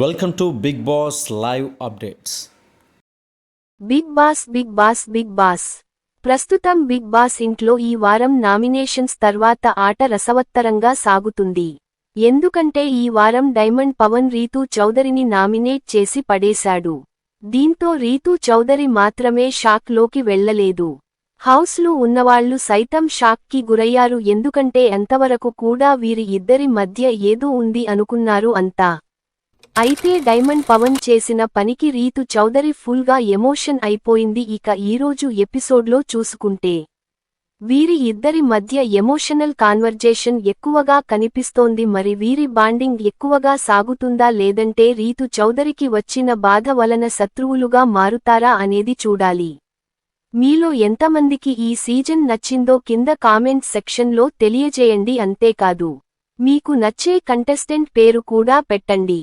Welcome to Bigg Boss live updates Bigg Boss Bigg Boss Bigg Boss ప్రస్తుతం Bigg Boss ఇంట్లో ఈ వారం nominations తర్వాత ఆట రసవత్తరంగా సాగుతుంది. ఎందుకంటే ఈ వారం డైమండ్ పవన్ రీతూ చౌదరిని నామినేట్ చేసి పడేశాడు. దీంతో రీతూ చౌదరి మాత్రమే షాక్లోకి వెళ్ళలేదు హౌస్లో ఉన్నవాళ్ళు సైతం షాక్కి గురయ్యారు ఎందుకంటే ఎంతవరకు కూడా వీరి ఇద్దరి మధ్య ఏదో ఉంది అనుకున్నారు అంతా. అయితే డైమండ్ పవన్ చేసిన పనికి రీతు చౌదరి ఫుల్గా ఎమోషన్ అయిపోయింది. ఇక ఈరోజు ఎపిసోడ్లో చూసుకుంటే వీరి ఇద్దరి మధ్య ఎమోషనల్ కాన్వర్జేషన్ ఎక్కువగా కనిపిస్తోంది. మరి వీరి బాండింగ్ ఎక్కువగా సాగుతుందా లేదంటే రీతు చౌదరికి వచ్చిన బాధ వలన శత్రువులుగా మారుతారా అనేది చూడాలి. మీలో ఎంతమందికి ఈ సీజన్ నచ్చిందో కింద కామెంట్ సెక్షన్లో తెలియజేయండి. అంతేకాదు మీకు నచ్చే కంటెస్టెంట్ పేరు కూడా పెట్టండి.